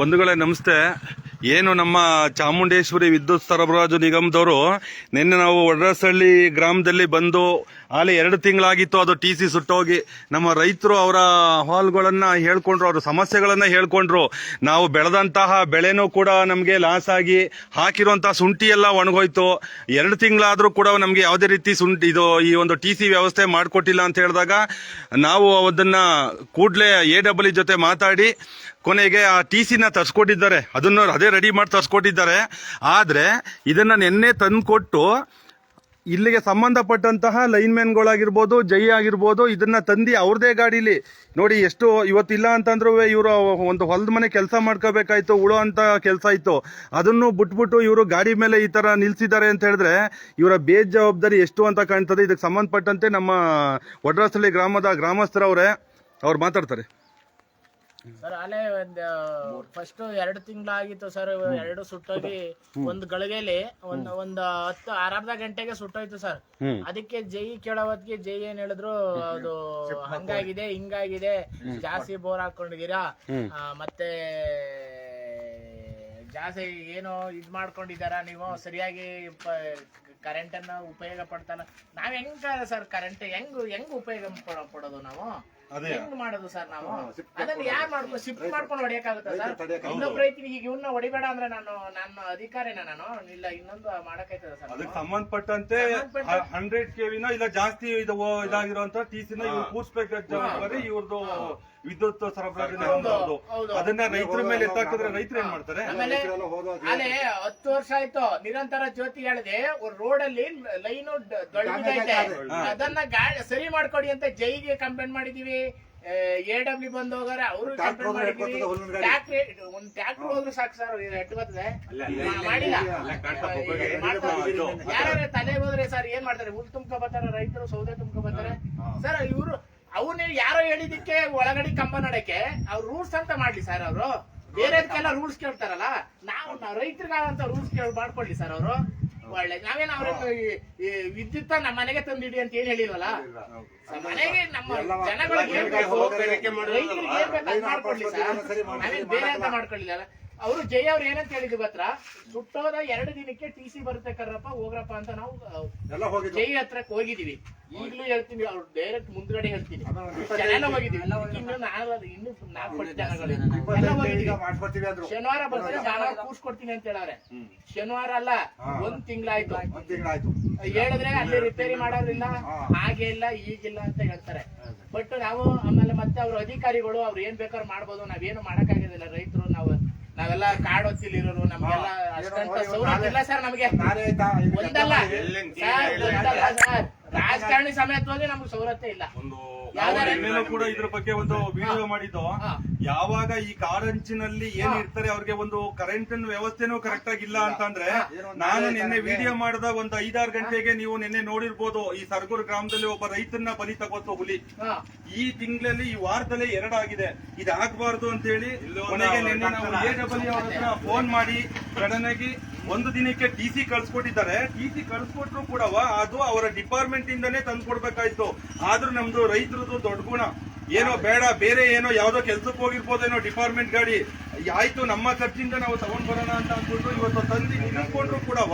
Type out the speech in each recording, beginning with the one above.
ಬಂಧುಗಳೇ, ನಮಸ್ತೆ. ಏನು ನಮ್ಮ ಚಾಮುಂಡೇಶ್ವರಿ ವಿದ್ಯುತ್ ಸರಬರಾಜು ನಿಗಮದವರು ನಿನ್ನೆ ನಾವು ಒಡ್ರಸಹಳ್ಳಿ ಗ್ರಾಮದಲ್ಲಿ ಬಂದು ಅಲ್ಲಿ ಎರಡು ತಿಂಗಳಾಗಿತ್ತು ಅದು ಟಿ ಸಿ ಸುಟ್ಟೋಗಿ. ನಮ್ಮ ರೈತರು ಅವರ ಅಹವಾಲುಗಳನ್ನು ಹೇಳ್ಕೊಂಡ್ರು, ಅವರ ಸಮಸ್ಯೆಗಳನ್ನು ಹೇಳ್ಕೊಂಡ್ರು. ನಾವು ಬೆಳೆದಂತಹ ಬೆಳೆನೂ ಕೂಡ ನಮಗೆ ಲಾಸ್ ಆಗಿ ಹಾಕಿರುವಂತಹ ಶುಂಠಿ ಎಲ್ಲ ಒಣಗೋಯ್ತು. ಎರಡು ತಿಂಗಳಾದರೂ ಕೂಡ ನಮಗೆ ಯಾವುದೇ ರೀತಿ ಶುಂಠಿ, ಇದು ಈ ಒಂದು ಟಿ ಸಿ ವ್ಯವಸ್ಥೆ ಮಾಡಿಕೊಟ್ಟಿಲ್ಲ ಅಂತ ಹೇಳಿದಾಗ ನಾವು ಅದನ್ನು ಕೂಡಲೇ ಎ ಡಬ್ಲ್ಯೂ ಜೊತೆ ಮಾತಾಡಿ ಕೊನೆಗೆ ಆ ಟಿ ಸಿನ ತರ್ಸ್ಕೊಟ್ಟಿದ್ದಾರೆ. ಅದನ್ನು ಅದೇ ರೆಡಿ ಮಾಡಿ ತರ್ಸ್ಕೊಟ್ಟಿದ್ದಾರೆ. ಆದರೆ ಇದನ್ನ ನಿನ್ನೆ ತಂದುಕೊಟ್ಟು ಇಲ್ಲಿಗೆ ಸಂಬಂಧಪಟ್ಟಂತಹ ಲೈನ್ಮೆನ್ಗಳಾಗಿರ್ಬೋದು ಜೈ ಆಗಿರ್ಬೋದು, ಇದನ್ನ ತಂದು ಅವ್ರದೇ ಗಾಡೀಲಿ. ನೋಡಿ ಎಷ್ಟು ಇವತ್ತಿಲ್ಲ ಅಂತಂದ್ರು ಇವರು ಒಂದು ಹೊಲದ ಮನೆ ಕೆಲಸ ಮಾಡ್ಕೋಬೇಕಾಯ್ತು, ಉಳೋ ಅಂತ ಕೆಲಸ ಇತ್ತು. ಅದನ್ನು ಬಿಟ್ಬಿಟ್ಟು ಇವರು ಗಾಡಿ ಮೇಲೆ ಈ ತರ ನಿಲ್ಸಿದ್ದಾರೆ ಅಂತ ಹೇಳಿದ್ರೆ ಇವರ ಬೇಜವಾಬ್ದಾರಿ ಎಷ್ಟು ಅಂತ ಕಾಣ್ತದೆ. ಇದಕ್ಕೆ ಸಂಬಂಧಪಟ್ಟಂತೆ ನಮ್ಮ ವಡ್ರಾಸಳ್ಳಿ ಗ್ರಾಮದ ಗ್ರಾಮಸ್ಥರವರೇ, ಅವ್ರು ಮಾತಾಡ್ತಾರೆ. ಸರ್ ಅಲ್ಲೇ ಒಂದು ಫಸ್ಟ್ ಎರಡು ತಿಂಗಳಾಗಿತ್ತು ಸರ್ ಎರಡು ಸುಟ್ಟೋಗಿ ಒಂದು ಗಳಿಗೆಲಿ ಒಂದ್ ಒಂದು ಹತ್ತು ಅರ್ಧ ಗಂಟೆಗೆ ಸುಟ್ಟೋಯ್ತು ಸರ್. ಅದಕ್ಕೆ ಜೈ ಕೇಳೋ ಹೊತ್ತಿಗೆ ಜೈ ಏನ್ ಹೇಳಿದ್ರು ಅದು ಹಂಗಾಗಿದೆ ಹಿಂಗಾಗಿದೆ ಜಾಸ್ತಿ ಬೋರ್ ಹಾಕೊಂಡಿದೀರಾ ಆ, ಮತ್ತೆ ಜಾಸ್ತಿ ಏನೋ ಇದ್ ಮಾಡ್ಕೊಂಡಿದಾರ ನೀವು? ಸರಿಯಾಗಿ ಕರೆಂಟ್ ಅನ್ನ ಉಪಯೋಗ ಪಡ್ತಾನ. ನಾವ್ ಹೆಂಗ ಸರ್ ಕರೆಂಟ್ ಹೆಂಗ್ ಹೆಂಗ್ ಉಪಯೋಗ ಪಡ- ಪಡೋದು ನಾವು. ಹೆಂಗ್ ಮಾಡೋದು ಸರ್ ನಾವು? ಅದನ್ನ ಯಾರು ಮಾಡ್ಕೊ ಶಿಫ್ಟ್ ಮಾಡ್ಕೊಂಡು ಹೊಡೆಯಕಾಗುತ್ತೆ ಸರ್? ಇನ್ನೊಬ್ಬ ರೈತನಿಗೆ ಈಗ ಇವನ್ನ ಹೊಡಿಬೇಡ ಅಂದ್ರೆ ನಾನು ನನ್ನ ಅಧಿಕಾರಿನ ನಾನು? ಇಲ್ಲ ಇನ್ನೊಂದು ಮಾಡಕೈತದ ಸರ್? ಅದಕ್ಕೆ ಸಂಬಂಧಪಟ್ಟಂತೆ ಹಂಡ್ರೆಡ್ ಕೆವಿನ ಇಲ್ಲ ಜಾಸ್ತಿ ಇದು ಇದಾಗಿರುವಂತ ಟಿ ಸಿನ ಇವ್ರು ಕೂರ್ಸ್ಬೇಕು ಇವ್ರದ್ದು ವಿದ್ಯುತ್ ಸರಬರಾಜು ನಿಗಮದವ್ರದ್ದು. ಹೌದು. ಅದನ್ನ ರೈತರ ಮೇಲೆ ಎತ್ತಾಕಿದ್ರೆ ರೈತರು ಏನ್ ಮಾಡ್ತಾರೆ? ಆಮೇಲೆ ಅಲ್ಲೇ ಹತ್ತು ವರ್ಷ ಆಯ್ತು ನಿರಂತರ ಜ್ಯೋತಿ ಹೇಳಿದೆ ರೋಡ್ ಅಲ್ಲಿ ಲೈನು ದೊಡ್ಡದೈತೆ ಅದನ್ನ ಗಾಡಿ ಸರಿ ಮಾಡ್ಕೊಡಿ ಅಂತ ಜೈಗೆ ಕಂಪ್ಲೇಂಟ್ ಮಾಡಿದೀವಿ. ಎ ಡಬ್ಲ್ಯೂ ಬಂದ್ ಹೋಗಾರೆ ಅವರು ಕಂಪ್ಲೇಂಟ್ ಮಾಡಿದೀವಿ. ಟ್ಯಾಕ್ಟ್ರಿ ಒಂದ್ ಟ್ಯಾಕ್ಟರ್ ಹೋದ್ರು ಸಾಕು ಸರ್ ಎಟ್ಟು ಬರ್ತದೆ ಮಾಡಿಲ್ಲ. ಯಾರ್ಯಾರ ತಲೆ ಹೋದ್ರೆ ಸರ್ ಏನ್ ಮಾಡ್ತಾರೆ? ಹುಲ್ ತುಂಬ್ಕೊ ಬರ್ತಾರೆ ರೈತರು ಸೌದೆ ತುಂಬ್ಕೊ ಬರ್ತಾರೆ. ಸರ್ ಇವರು ಅವನ್ನ ಯಾರೋ ಹೇಳಿದಕ್ಕೆ ಒಳಗಡೆ ಕಂಬ ನಡಕ್ಕೆ ಅವ್ರು ರೂಲ್ಸ್ ಅಂತ ಮಾಡ್ಲಿ ಸರ್ ಅವರು. ಬೇರೆದಕ್ಕೆಲ್ಲ ರೂಲ್ಸ್ ಕೇಳ್ತಾರಲ್ಲ ನಾವು ನಾವು ರೈತರಿಗಾದಂತ ರೂಲ್ಸ್ ಕೇಳಿ ಮಾಡ್ಕೊಳ್ಳಿ ಸರ್ ಅವರು. ಒಳ್ಳೆ ನಾವೇನು ಅವ್ರ ವಿದ್ಯುತ್ ನಮ್ಮ ಮನೆಗೆ ತಂದಿಡಿ ಅಂತ ಏನ್ ಹೇಳಿಲ್ವಲ್ಲ? ಮನೆಗೆ ನಮ್ಮ ಜನಗಳಿಗೆ ಅದ್ ಸರ್ ನಾವೇನ್ ಬೇರೆ ಅಂತ ಮಾಡ್ಕೊಳ್ಳಿಲ್ಲ. ಅವರು ಜೈ ಅವ್ರು ಏನಂತ ಹೇಳಿದ್ರು ಗೊತ್ತಾ? ಸುಟ್ಟೋದ ಎರಡು ದಿನಕ್ಕೆ ಟಿ ಸಿ ಬರುತ್ತೆ ಕರ್ರಪ್ಪ ಹೋಗ್ರಪ್ಪ ಅಂತ ನಾವು ಜೈ ಹತ್ರಕ್ಕೆ ಹೋಗಿದೀವಿ ಈಗಲೂ ಹೇಳ್ತೀನಿ ಅವ್ರು ಡೈರೆಕ್ಟ್ ಮುಂದ್ಗಡೆ ಹೇಳ್ತೀನಿ. ಶನಿವಾರ ಹೋಗಿದೀವಿ ಇನ್ನು ನಾಲ್ಕು ಇನ್ನು ನಾಲ್ಕು ಶನಿವಾರ ಬರ್ತಾರೆ ಕೂರ್ಸ್ಕೊಡ್ತೀನಿ ಅಂತ ಹೇಳವ್ರೆ. ಶನಿವಾರ ಅಲ್ಲ ಒಂದ್ ತಿಂಗ್ಳಾಯ್ತು. ಒಂದ್ ತಿಂಗಳಾಯ್ತು. ಹೇಳಿದ್ರೆ ಅಲ್ಲಿ ರಿಪೇರಿ ಮಾಡೋದಿಲ್ಲ ಹಾಗೆ ಇಲ್ಲ ಈಗಿಲ್ಲ ಅಂತ ಹೇಳ್ತಾರೆ. ಬಟ್ ನಾವು ಆಮೇಲೆ ಮತ್ತೆ ಅವ್ರ ಅಧಿಕಾರಿಗಳು ಅವ್ರು ಏನ್ ಬೇಕಾದ್ರೂ ಮಾಡ್ಬೋದು ನಾವೇನು ಮಾಡಕ್ಕಾಗೋದಿಲ್ಲ. ರೈತರು ನಾವು ನಾವೆಲ್ಲ ಕಾಡ್ ಹೊತ್ತಿಲಿರೋರು ನಮ್ಗೆಲ್ಲ ಅಷ್ಟಂತ ಸೌಲಭ್ಯ ಇಲ್ಲ ಸರ್ ನಮಗೆ. ಒಂದಲ್ಲ. ಸರ್ ಒಂದಲ್ಲ ಸರ್. ರಾಜಕಾರಣಿ ಸಮೇತವಾಗಿ ನಮ್ಗೆ ಸೌಲಭ್ಯ ಇಲ್ಲ. ಒಂದು ಕೂಡ ಇದ್ರ ಬಗ್ಗೆ ಒಂದು ವಿಡಿಯೋ ಮಾಡಿದ್ದು. ಯಾವಾಗ ಈ ಕಾಡಂಚಿನಲ್ಲಿ ಏನ್ ಇರ್ತಾರೆ ಅವ್ರಿಗೆ ಒಂದು ಕರೆಂಟ್ ವ್ಯವಸ್ಥೆನೂ ಕರೆಕ್ಟ್ ಆಗಿಲ್ಲ ಅಂತಂದ್ರೆ ನಾನು ನಿನ್ನೆ ವಿಡಿಯೋ ಮಾಡಿದ ಒಂದು ಐದಾರು ಗಂಟೆಗೆ ನೀವು ನಿನ್ನೆ ನೋಡಿರ್ಬೋದು ಈ ಸರ್ಗೂರ್ ಗ್ರಾಮದಲ್ಲಿ ಒಬ್ಬ ರೈತನ ಬಲಿ ತಗೋತು ಹುಲಿ. ಈ ತಿಂಗಳಲ್ಲಿ ಈ ವಾರದಲ್ಲೇ ಎರಡಾಗಿದೆ ಇದಾಗಬಾರ್ದು ಅಂತ ಹೇಳಿ ಕೊನೆಗೆ ನಿನ್ನೆ ನಾವು ಎ ಡಬ್ಲ್ಯೂ ಅವ್ರ ಹತ್ರ ಫೋನ್ ಮಾಡಿ ಸಡನ್ ಆಗಿ ಒಂದು ದಿನಕ್ಕೆ ಟಿ ಸಿ ಕಳ್ಸಿಕೊಟ್ಟಿದ್ದಾರೆ. ಟಿ ಸಿ ಕಳ್ಸಿಕೊಟ್ರು ಕೂಡ ಅದು ಅವರ ಡಿಪಾರ್ಟ್ಮೆಂಟ್ ಇಂದನೇ ತಂದು ಕೊಡ್ಬೇಕಾಯ್ತು ಆದ್ರೂ ನಮ್ದು ರೈತರದು ದೊಡ್ಡ ಗುಣ. ಏನೋ ಬೇಡ, ಬೇರೆ ಏನೋ ಯಾವ್ದೋ ಕೆಲ್ಸಕ್ಕೆ ಹೋಗಿರ್ಬೋದೇನೋ ಡಿಪಾರ್ಟ್ಮೆಂಟ್ ಗಾಡಿ, ಆಯ್ತು, ನಮ್ಮ ಖರ್ಚಿಂದ ನಾವು ತಗೊಂಡ್ ಬರೋಣ ಅಂತ ಅಂದ್ಬಿಟ್ಟು ಇವತ್ತು ತಂದು ನಿಲ್ಲಿಸ್ಕೊಂಡ್ರು ಕೂಡವ.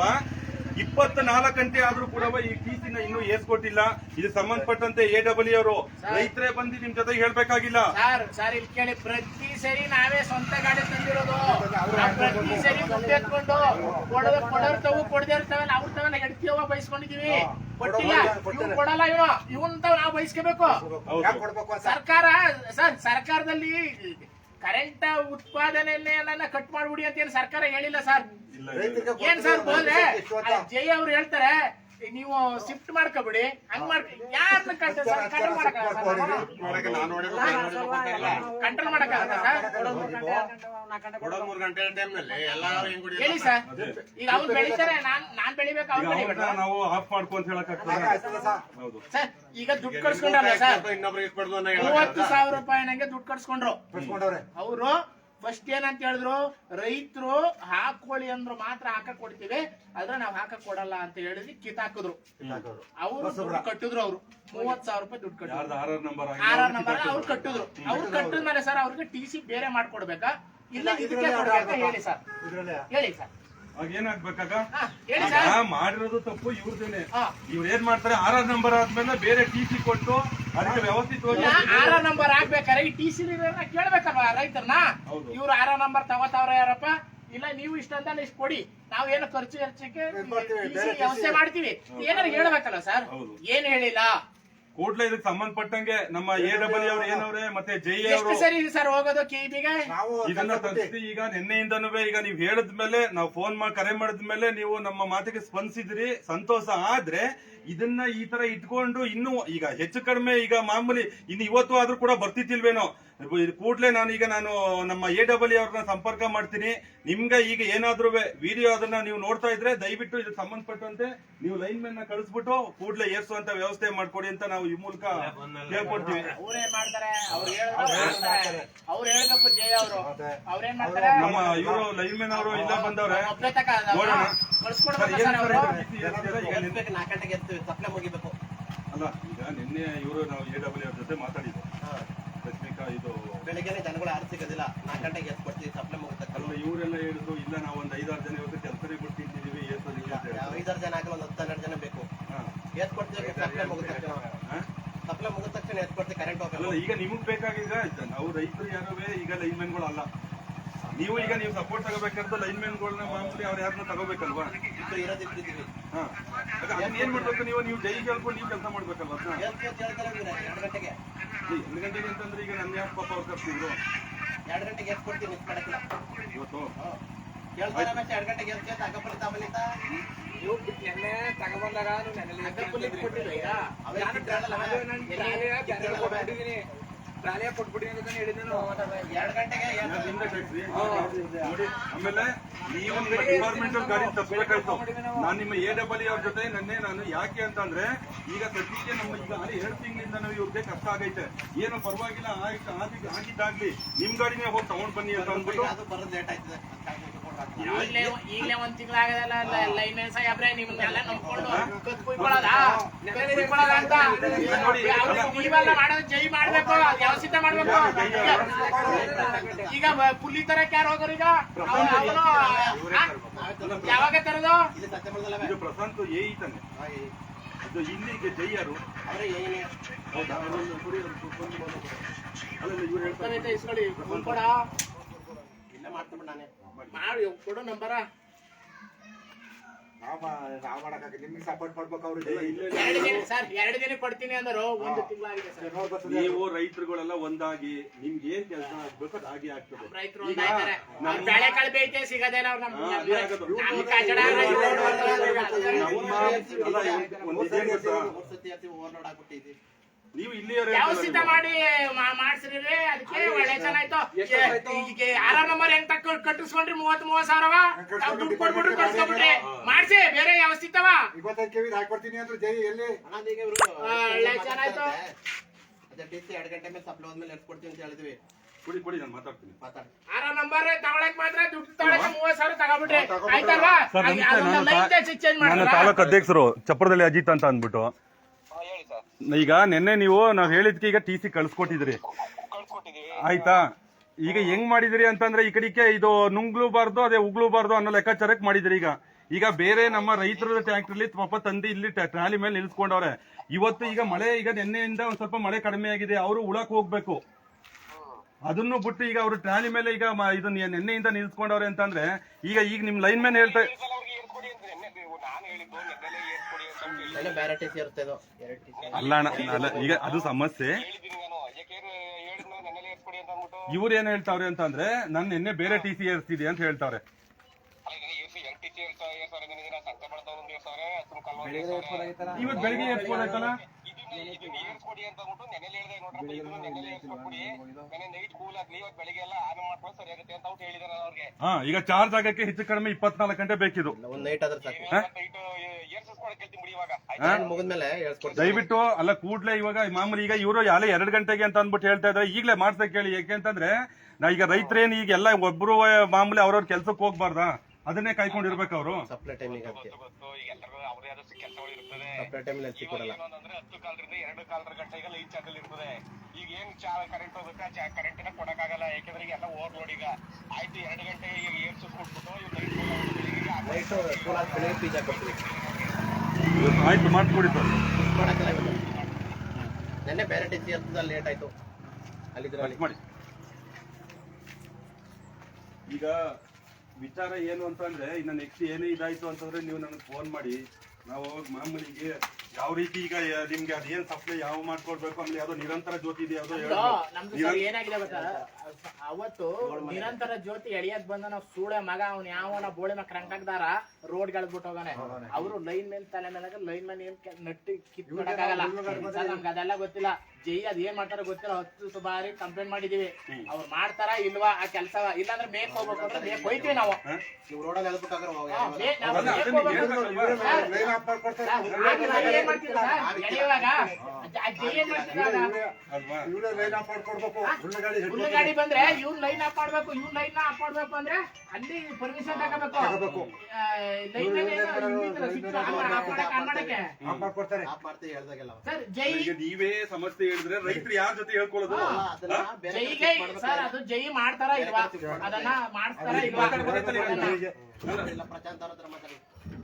ಇಪ್ಪತ್ತ ನಾಲ್ಕು ಗಂಟೆ ಆದ್ರೂ ಕೂಡ ಈ ಟೀಸಿನ ಇನ್ನೂ ಏರ್ಸ್ಕೊಟ್ಟಿಲ್ಲ. ಇದು ಸಂಬಂಧಪಟ್ಟಂತೆ ಎ ಡಬ್ಲ್ಯೂ ಅವರು ರೈತರೇ ಬಂದು ನಿಮ್ ಜೊತೆ ಹೇಳ್ಬೇಕಾಗಿಲ್ಲ. ಸರ್ ಸರ್ ಇಲ್ಲಿ ಕೇಳಿ ಪ್ರತಿ ಸರಿ ನಾವೇ ಸ್ವಂತ ಗಾಡಿ ತಂದಿರೋದು. ಪ್ರತಿ ಸರಿ ದುಡ್ಡು ಎತ್ಕೊಂಡು ಕೊಡೋದು ಕೊಡೋರ್ ತಾವು ಕೊಡದೇ ಇರ್ತಾವಲ್ಲ ಅವ್ರ ತಾವೆಲ್ಲ ಹೆಡ್ತಿಯವ ಬಯಸ್ಕೊಂಡಿದೀವಿ ಕೊಟ್ಟಿಲ್ಲ. ಇವ್ನು ಕೊಡಲ್ಲ ಇವನು. ಇವನ್ ತಾವ್ ನಾವು ಬಯಸ್ಕೋಬೇಕು ಯಾಕೆ ಕೊಡ್ಬೇಕು ಅಂತ? ಸರ್ಕಾರ ಸರ್ ಸರ್ಕಾರದಲ್ಲಿ ಕರೆಂಟ್ ಉತ್ಪಾದನೆ ಕಟ್ ಮಾಡ್ಬಿಡಿ ಅಂತ ಏನ್ ಸರ್ಕಾರ ಹೇಳಿಲ್ಲ ಸರ್. ಏನ್ ಸರ್ ಅಂತ? ಜೈ ಅವ್ರು ಹೇಳ್ತಾರೆ ನೀವು ಶಿಫ್ಟ್ ಮಾಡ್ಕೊಬಿಡಿ ಹಂಗ್ ಮಾಡ್ಕೊ ಯಾರನ್ನ ಕಂಟ್ರೋಲ್ ಮಾಡಕ್ ಕಂಟ್ರೋಲ್ ಕುಡಿಯೋದು? ಹೇಳಿ ಸರ್. ಈಗ ಅವ್ರು ಬೆಳಿತಾರೆ ನಾನ್ ನಾನ್ ಬೆಳಿಬೇಕು ಅವ್ರು ಬೆಳಿಬೇಕು ನಾವು ಆಫ್ ಮಾಡ್ಕೊಂತ ಹೇಳಕ್ ಹೌದು. ಸರ್ ಈಗ ದುಡ್ಡು ಕಳ್ಸ್ಕೊಂಡಲ್ಲ ಸರ್. ಇನ್ನೊಬ್ರಿಗೆ ಅನ್ನೋ ಮೂವತ್ತು ಸಾವಿರ ರೂಪಾಯಿ ನಂಗೆ ದುಡ್ಡು ಕಳ್ಸ್ಕೊಂಡ್ರು ಕಳ್ಸ್ಕೊಂಡವ್ರೆ ಅವರು ಫಸ್ಟ್ ಏನಂತ ಹೇಳಿದ್ರು? ರೈತರು ಹಾಕೊಳ್ಳಿ ಅಂದ್ರು ಮಾತ್ರ ಹಾಕಕ್ ಕೊಡ್ತೀವಿ. ಆದ್ರೆ ನಾವ್ ಹಾಕಕ್ ಕೊಡಲ್ಲ ಅಂತ ಹೇಳಿದ್ವಿ ಕಿತ್ತಾಕಿದ್ರು ಹಾಕಿದ್ರು. ಅವರು ದುಡ್ಡು ಕಟ್ಟಿದ್ರು ಅವ್ರು. ಮೂವತ್ ಸಾವಿರ ರೂಪಾಯಿ ದುಡ್ಡು ಕಟ್ಟಿದ್ರು. R R number R R number ಅವ್ರು ಕಟ್ಟಿದ್ರು. ಅವ್ರು ಕಟ್ಟಿದ್ಮೇಲೆ ಸರ್ ಅವ್ರಿಗೆ ಟಿ ಸಿ ಬೇರೆ ಮಾಡ್ಕೊಡ್ಬೇಕಾ? ಇಲ್ಲ ಇದಕ್ಕೆ ಕೊಡ್ಬೇಕಾ. ಹೇಳಿ ಸರ್. ಇದ್ರಲ್ಲೇ ಹೇಳಿ ಸರ್. ಏನಾಗ್ಬೇಕಾಗ ಮಾಡಿರೋದು ತಪ್ಪು ಇವ್ರದೇನೆ. ಹಾ. ಇವ್ರು ಏನ್ ಮಾಡ್ತಾರೆ? ಆರ್ ಆರ್ ನಂಬರ್ ಆದ್ಮೇಲೆ ಬೇರೆ ಟಿ ಸಿ ಕೊಟ್ಟು ಆರ ನಂಬರ್ ಆಗ್ಬೇಕಾರೆ ಈ ಟಿ ಸಿ ಕೇಳ್ಬೇಕಲ್ವಾ ರೈತರನ್ನ ಹೌದು. ಇವ್ರು ಆರ ನಂಬರ್ ತಗೋತಾವ್ರ ಯಾರಪ್ಪ? ಇಲ್ಲ ನೀವು ಇಷ್ಟಂತ ಇಷ್ಟು ಕೊಡಿ. ನಾವೇನು ಖರ್ಚು ಖರ್ಚಿಗೆ ವ್ಯವಸ್ಥೆ. ಮಾಡ್ತೀವಿ. ಏನಾರು ಹೇಳ್ಬೇಕಲ್ಲ ಸರ್? ಹೌದು. ಏನ್ ಹೇಳಿಲ್ಲ? ಕೂಡ್ಲೆ ಇದಕ್ಕೆ ಸಂಬಂಧಪಟ್ಟಂಗೆ ನಮ್ಮ ಎ ಡಬ್ಲ್ಯೂ ಅವ್ರು ಏನವ್ರೆ ಮತ್ತೆ ಜೈ ಅವರು ಸರಿ ಸರ್ ಹೋಗೋದು ಕೆಬಿಗೆ ನಾವು ಇದನ್ನ ತರಿಸಿ ಈಗ ನಿನ್ನೆಯಿಂದನೂ ಈಗ ನೀವು ಹೇಳಿದ್ಮೇಲೆ ನಾವು ಫೋನ್ ಮಾಡಿ ಕರೆ ಮಾಡಿದ್ಮೇಲೆ ನೀವು ನಮ್ಮ ಮಾತಿಗೆ ಸ್ಪಂದಿಸಿದ್ರಿ. ಸಂತೋಷ ಆದ್ರೆ ಇದನ್ನ ಈ ತರ ಇಟ್ಕೊಂಡು ಇನ್ನು ಈಗ ಹೆಚ್ಚು ಕಡಿಮೆ ಈಗ ಮಾಮೂಲಿ ಇನ್ನು ಇವತ್ತು ಆದ್ರೂ ಕೂಡ ಬರ್ತಿತ್ತಿಲ್ವೇನೋ. ಕೂಡ್ಲೆ ನಾನು ಈಗ ನಾನು ನಮ್ಮ ಎ ಡಬ್ಲ್ಯೂ ಅವ್ರನ್ನ ಸಂಪರ್ಕ ಮಾಡ್ತೀನಿ. ನಿಮ್ಗೆ ಈಗ ಏನಾದ್ರೂ ವಿಡಿಯೋ ಅದನ್ನ ನೀವು ನೋಡ್ತಾ ಇದ್ರೆ ದಯವಿಟ್ಟು ಇದಕ್ಕೆ ಸಂಬಂಧಪಟ್ಟಂತೆ ನೀವು ಲೈನ್ ಮ್ಯಾನ್ನ ಕಳಿಸ್ಬಿಟ್ಟು ಕೂಡ್ಲೆ ಏರ್ಸುವಂತ ವ್ಯವಸ್ಥೆ ಮಾಡ್ಕೊಡಿ ಅಂತ ನಾವು ಈ ಮೂಲಕ ಕೇಳ್ಕೊಡ್ತೀವಿ ಅವ್ರೇನ್ ಮಾಡ್ತಾರೆ? ಅವ್ರು ಹೇಳ್ತಾರೆ ಅವ್ರು. ಹೇಳ್ಬೇಕು ಜಯ ಅವರು. ಮತ್ತೆ ಅವ್ರೇನ್ ಮಾಡ್ತಾರೆ? ನಮ್ಮ ಇವರು ಲೈನ್ ಮ್ಯಾನ್ ಅವರು ಇಲ್ಲ ಬಂದವ್ರೆ. ನೋಡೋಣ. ಸಪ್ಲೈ ಮುಗಿಬೇಕು. ಅಲ್ಲ ಈಗ ನಿನ್ನೆ ಇವರು ನಾವು ಎ ಡಬ್ಲ್ಯೂ ಅವ್ರ ಜೊತೆ ಮಾತಾಡಿದ್ದು. ರಶ್ಮಿಕಾ ಇದು ಬೆಳಿಗ್ಗೆನೆ ಜನಗಳು ಯಾರು ಸಿಗೋದಿಲ್ಲ. ನಾಲ್ಕು ಗಂಟೆಗೆ ಎಸ್ ಕೊಡ್ತೀವಿ ಸಪ್ಲೈ ಮುಗಿದ ಅಲ್ಲ ಇವರೆಲ್ಲ ಹೇಳಿದ್ರು ಇಲ್ಲ ನಾವು ಒಂದು ಐದಾರು ಜನ ಇವತ್ತು ಕೆಲಸನೇ ಏಸೋದಿಲ್ಲ ಹೇಳಿದ್ರು. ಐದಾರು ಜನ ಆಗಲ್ಲ ಒಂದು ಹತ್ತು ಹನ್ನೆರಡು ಜನ ಬೇಕು. ಎದ್ದು ಕೊಡ್ತೀವಿ ಸಪ್ಲೈ ಮುಗಿದ ತಕ್ಷಣ. ಮುಗಿದ ತಕ್ಷಣ ಎತ್ ಕೊಡ್ತೀವಿ ಕರೆಂಟ್ ಹೋಗಲ್ಲ. ಈಗ ನಿಮಗೆ ಬೇಕಾಗಿದ್ರೆ ನಾವು ರೈತರು ಯಾರೇ ಈಗ ಲೈನ್ ಅಲ್ಲ. ನೀವು ಈಗ ನೀವು ಸಪೋರ್ಟ್ ತಗೋಬೇಕಂತ ಲೈನ್ ಮ್ಯಾನ್ಗಳನ್ನ ಮಾಮೂಲಿ ಅವ್ರು ಯಾರನ್ನ ತಗೋಬೇಕಲ್ವಾ? ಇರೋದಿದ್ದೀವಿ ಹಾಂ. ಏನ್ ಮಾಡ್ಬೇಕು ನೀವು? ನೀವು ಜೈ ಕೇಳ್ಕೊಂಡು ನೀವು ಕೆಲಸ ಮಾಡ್ಬೇಕಲ್ಲ ಎರಡು ಗಂಟೆಗೆ. ಎಂಟು ಗಂಟೆಗೆ ಅಂತಂದ್ರೆ ಈಗ ನನ್ನ ಯಾಕೆ ಪಾಪ ಅವ್ರು ಕರ್ತಿದ್ರು ಎರಡು ಗಂಟೆಗೆ ಎಷ್ಟು ಕೊಡ್ತೀವಿ ಮಿಸ್ ಮಾಡಕ್ಕಿಲ್ಲ ಇವತ್ತು? ಕೇಳ್ತಾರೆ ಮತ್ತೆ ಎರಡು ಗಂಟೆಗೆ ಎದ್ದು ಎದ್ದು ಅಕ್ಕಪಲ್ಲಿ ತಾಬಲಿತ ನೀವು ನೆನ್ನೆ ತಗೊಂಡ್ಬಂದಾಗ ಅಗ್ಗಪುಲ್ಲಿ ಕೊಟ್ಟಿದ್ದು ಕೊಟ್ಬಿಡಿ ಅಂತ ಹೇಳಿದ್ದೆ ಎರಡು ಗಂಟೆಗೆ. ನೋಡಿ ಆಮೇಲೆ ನೀವು ನಿಮ್ಮ ಡಿಪಾರ್ಟ್ಮೆಂಟಲ್ ಗಾಡಿ ತಪ್ಪಬೇಕಾಯ್ತು ನಾನು ನಿಮ್ಮ ಎ ಡಬಲ್ ಅವ್ರ ಜೊತೆ ನನ್ನೇ ನಾನು ಯಾಕೆ ಅಂತಂದ್ರೆ ಈಗ ಸದ್ಯಕ್ಕೆ ನಮ್ಮ ಈಗ ಅಲ್ಲಿ ಎರಡು ತಿಂಗಳಿಂದ ನಾವು ಇವ್ರಿಗೆ ಕಷ್ಟ ಆಗೈತೆ. ಏನು ಪರವಾಗಿಲ್ಲ ಆಯ್ತು ಹಾಕಿ ಆಗಿದ್ದಾಗ್ಲಿ. ನಿಮ್ ಗಾಡಿನೇ ಹೋಗಿ ತಗೊಂಡ್ ಬನ್ನಿ ಅಂತ ಅಂದ್ಬಿಟ್ಟು ಅದು ಬರೋದು ಲೇಟ್ ಆಯ್ತದೆ. ಈಗಲೇ ಈಗಲೇ ಒಂದ್ ತಿಂಗಳಾಗದಲ್ಲ ಲೈನ್ ಸಾಹೇಬ್ರೆ ನಿಮ್ಮನ್ನೆಲ್ಲ ನಂಬ್ಕೊಂಡು ಕತ್ ಕುಯ್ಕೊಳ್ಳೋದ? ಕತ್ ಕುಯ್ಕೊಳ್ಳೋದ ಅಂತ? ನೀವೆಲ್ಲ ಮಾಡೋದು? ಜೈ ಮಾಡ್ಬೇಕು. ವ್ಯವಸ್ಥಿತ ಮಾಡ್ಬೇಕು? ಈಗ ಪುಲಿ ತರಕ್ ಯಾರು ಹೋಗೋರು ಈಗ? ಯಾವಾಗ ತರೋದು? ಪ್ರಶಾಂತ್ ಏ ತಾನೆ ಇದು ಇಲ್ಲಿಗೆ ಹೌದಾ? ಇವ್ರು ಹೇಳ್ತಾರೆ. ಇಸ್ಕೊಳ್ಳಿ. ಕೊಡ ಇಲ್ಲ ನಾನೇ. ಮಾಡಿ ಕೊಡು ನಂಬರ ನಾವ್ ನಿಮ್ಗೆ ಸಪೋರ್ಟ್ ಮಾಡ್ಬೇಕು ಅವ್ರಿಗೆ. ಎರಡು ದಿನ ಸರ್ ಎರಡು ದಿನ ಕೊಡ್ತೀನಿ ಅಂದರು ಒಂದು ತಿಂಗಳಾಗಿದೆ ಸರ್ ನೀವು ರೈತರುಗಳೆಲ್ಲ ಒಂದಾಗಿ ನಿಮ್ಗೆ ಏನ್ ಕೆಲಸ ಆಗ್ಬೇಕು ಅದು ಹಾಗೆ ಆಗ್ತದೆ ರೈತರು ಒಂದಾಯ್ತಾರೆ ನಮ್ಮ ಅಲ್ಲ ಒಂದು ಗೊತ್ತಾ ಓವರ್ಲೋಡ್ ನೀವು ಇಲ್ಲಿ ಯಾವ ಸಿದ್ಧ ಮಾಡಿ ಮಾಡ್ಸಿರಿ ಅದಕ್ಕೆ ಒಳ್ಳೆ ಚೆನ್ನಾಯ್ತು ಈಗ ಯಾರ ನಂಬರ್ ಹೆಂಗ್ ತಕ್ಕ ಕಟ್ಟಿಸ್ಕೊಂಡ್ರಿ? ಮೂವತ್ ಮೂವತ್ ಸಾವಿರವ? ನಾವ್ ದುಡ್ಡು ಕೊಟ್ಬಿಟ್ರು ಕಳ್ಸ್ಕೊಂಡ್ಬಿಟ್ರಿ ಮಾಡ್ಸಿ ಬೇರೆ ಯಾವ ಸಿಗ್ತಾವ ಇಪ್ಪತ್ತೈದು ಕೆವಿ ಹಾಕೊಡ್ತೀನಿ ಅಂದ್ರೆ ಜೈ ಎಲ್ಲಿ? ಒಳ್ಳೆ ಚೆನ್ನಾಯ್ತು. ಅದೇ ಟಿ ಎರಡು ಗಂಟೆ ಮೇಲೆ ಸಪ್ಲೈ ಹೋದ್ಮೇಲೆ ಎತ್ಕೊಡ್ತೀವಿ ಅಂತ ಹೇಳಿದ್ವಿ. ಕುಡಿ ಕುಡಿ ನಾನು ಮಾತಾಡ್ತೀನಿ. ಮಾತಾಡಿ ಆರ ನಂಬರ್ ತಗೊಳಕ್ ಮಾತ್ರ ದುಡ್ಡು ತಗೊಳಕ್ ಮೂವತ್ ಸಾವಿರ ತಗೊಬಿಟ್ರಿ. ಆಯ್ತಲ್ವಾ? ಚೇಂಜ್ ಮಾಡ್ರ ತಾಲೂಕು ಅಧ್ಯಕ್ಷರು ಚಪ್ರದಲ್ಲಿ ಅಜಿತ್ ಅಂತ ಅಂದ್ಬಿಟ್ಟು. ಈಗ ನಿನ್ನೆ ನೀವು ನಾವ್ ಹೇಳಿದ್ಕೆ ಈಗ ಟಿ ಸಿ ಕಳ್ಸ್ಕೊಟ್ಟಿದ್ರಿ. ಆಯ್ತಾ? ಈಗ ಹೆಂಗ್ ಮಾಡಿದಿರಿ ಅಂತಂದ್ರೆ ಈ ಕಡೆಗೆ ಇದು ನುಂಗ್ಲೂಬಾರ್ದು ಅದೇ ಉಗ್ಲೂಬಾರ್ದು ಅನ್ನೋ ಲೆಕ್ಕಾಚಾರಕ್ಕೆ ಮಾಡಿದ್ರಿ ಈಗ. ಈಗ ಬೇರೆ ನಮ್ಮ ರೈತರ ಟ್ಯಾಕ್ಟ್ರಲ್ಲಿ ಪಾಪ ತಂದಿ ಇಲ್ಲಿ ಟ್ರಾ- ಟ್ರಾಲಿ ಮೇಲೆ ನಿಲ್ಸ್ಕೊಂಡವ್ರೆ. ಇವತ್ತು ಈಗ ಮಳೆ, ಈಗ ನಿನ್ನೆಯಿಂದ ಒಂದ್ ಸ್ವಲ್ಪ ಮಳೆ ಕಡಿಮೆ ಆಗಿದೆ, ಅವರು ಉಳಕ್ ಹೋಗ್ಬೇಕು. ಅದನ್ನು ಬಿಟ್ಟು ಈಗ ಅವರು ಟ್ರಾಲಿ ಮೇಲೆ ಈಗ ಇದನ್ನ ನಿನ್ನೆಯಿಂದ ನಿಲ್ಸ್ಕೊಂಡವ್ರೆ ಅಂತಂದ್ರೆ ಈಗ ಈಗ ನಿಮ್ ಲೈನ್ ಮ್ಯಾನ್ ಹೇಳ್ತಾ ಎಲ್ಲ ಬೇರೆ ಟಿ ಸಿ ಇರುತ್ತೆ ಇದು. ಎರಡು ಟಿ ಸಿ ಅಲ್ಲ ಅಣ್ಣ ಅಲ್ಲ ಈಗ ಅದು ಸಮಸ್ಯೆ. ಇವ್ರು ಏನ್ ಹೇಳ್ತಾವ್ರೆ ಅಂತಂದ್ರೆ ನನ್ ನಿನ್ನೆ ಬೇರೆ ಟಿ ಸಿ ಏರ್ಸ್ತಿದೆ ಅಂತ ಹೇಳ್ತಾವ್ರೆ ಇವತ್ತು ಬೆಳಿಗ್ಗೆ ಏರ್ಸ್ಬೋದಾಯ್ತಲ್ಲ ಹಾ ಈಗ ಚಾರ್ಜ್ ಆಗಕ್ಕೆ ಹೆಚ್ಚು ಕಡಿಮೆ ಇಪ್ಪತ್ನಾಲ್ಕು ಗಂಟೆ ಬೇಕಿದು. ಒಂದ್ ನೈಟ್ ಆದ್ರೆ ಸಾಕು. ಹಾ? ದಯವಿಟ್ಟು ಅಲ್ಲ ಕೂಡ್ಲೆ ಇವಾಗ ಮಾಮೂಲಿ ಈಗ ಇವರು ಯಾಲೆ ಎರಡು ಗಂಟೆಗೆ ಅಂತ ಅಂದ್ಬಿಟ್ಟು ಹೇಳ್ತಾ ಇದ್ರೆ ಈಗಲೇ ಮಾಡ್ಸಕ್ ಕೇಳಿ ಯಾಕೆ ಅಂತಂದ್ರೆ ನಾ ಈಗ ರೈತರೇನು ಈಗ ಎಲ್ಲ ಒಬ್ರು ಮಾಮೂಲಿ ಅವ್ರವ್ರ ಕೆಲ್ಸಕ್ಕೆ ಹೋಗ್ಬಾರ್ದ? ಅದನ್ನೇ ಕಾಯ್ಕೊಂಡಿರ್ಬೇಕು ಅವರು. ಈಗ ಏನ್ ಚಾ ಕರೆಂಟ್ ಹೋಗುತ್ತೆ? ಕರೆಂಟ್ ಕೊಡಕ್ಕಾಗಲ್ಲ. ಯಾಕಂದ್ರೆ ಈಗ ಎಲ್ಲ ಓವರ್ಲೋಡ್ ಈಗ. ಆಯ್ತು ಎರಡು ಗಂಟೆ ಈಗ ಏರ್ಸ್ ಕೊಟ್ಬಿಟ್ಟು ಆಯ್ತು ಮಾಡ್ಕೊಡಿ ಸರ್. ನೆನ್ನೆ ಬೇರೆ ಟಿ ಸಿ ಹತ್ತದ ಲೇಟ್ ಆಯ್ತು. ಅಲ್ಲಿದ್ರೆ ಅಲ್ಲಿ ಮಾಡಿ. ಈಗ ವಿಚಾರ ಏನು ಅಂತಂದ್ರೆ ಇನ್ನ ನೆಕ್ಸ್ಟ್ ಏನೇ ಇದಾಯ್ತು ಅಂತಂದ್ರೆ ನೀವು ನನಗೆ ಫೋನ್ ಮಾಡಿ. ನಾವು ಅವಾಗ ಮಾಮೂಲಿಗೆ ಯಾವ ರೀತಿ ಈಗ ನಿಮ್ಗೆ ಅದೇನ್ ಸಪ್ಲೈ ಯಾವ ಮಾಡ್ಕೊಡ್ಬೇಕು ಆಮೇಲೆ ಯಾವ್ದೋ ನಿರಂತರ ಜ್ಯೋತಿ ಇದೆ ಯಾವ್ದೋ ಏನಾಗಿದೆ ಅವತ್ತು ನಿರಂತರ ಜ್ಯೋತಿ ಎಳಿಯದ್ ಬಂದ ನಾವ್ ಸೂಳೆ ಮಗ ಅವ್ನ ಯಾವನ ಬೋಳಿ ಮಕ್ಕ ರಂಗಾಕ್ದಾರ ರೋಡ್ ಗಳ್ ಹೋಗಾನೆ ಅವರು ಲೈನ್ ಮೇಲ್ ತಲೆ ಮೇಲೆ ಲೈನ್ ಮೇಲೆ ಏನ್ ನಟ್ಟಿ ಕಿತ್ ನಮ್ಗೆ ಅದೆಲ್ಲ ಗೊತ್ತಿಲ್ಲ. ಜೈ ಅದ್ ಏನ್ ಮಾಡ್ತಾರ ಗೊತ್ತಿಲ್ಲ. ಹತ್ತು ಸುಮಾರಿ ಕಂಪ್ಲೇಂಟ್ ಮಾಡಿದೀವಿ. ಅವ್ರ ಮಾಡ್ತಾರ ಇಲ್ವಾ ಆ ಕೆಲಸ ಇಲ್ಲಾಂದ್ರೆ ಮೇಕ್ ಹೋಗ್ಬೇಕು ಅಂದ್ರೆ ಮೇಕ್ ಹೋಯ್ತೀವಿ ನಾವು. ಏನ್ ಜೈ ಏನ್ ಮಾಡ್ತಿದ್ದಾಗ ಗಾಡಿ ಬಂದ್ರೆ ಇವ್ನ್ ಲೈನ್ ಆಫ್ ಮಾಡ್ಬೇಕು ಇವ್ನ್ ಲೈನ್ ಆಫ್ ಮಾಡ್ಬೇಕು ಅಂದ್ರೆ ಅಲ್ಲಿ ಪರ್ಮಿಷನ್ ತಗೋಬೇಕು. ಸರ್ ಜೈ ನೀವೇ ಸಮಸ್ಯೆ ಹೇಳಿದ್ರೆ ರೈತರು ಯಾರ ಜೊತೆ ಹೇಳ್ಕೊಳ್ಳೋದು? ಜೈಗೆ ಸರ್ ಅದು ಜೈ ಮಾಡ್ತಾರ ಇಲ್ವಾ? ಅದನ್ನ ಮಾಡ್ತಾರ ಇಲ್ವಾ?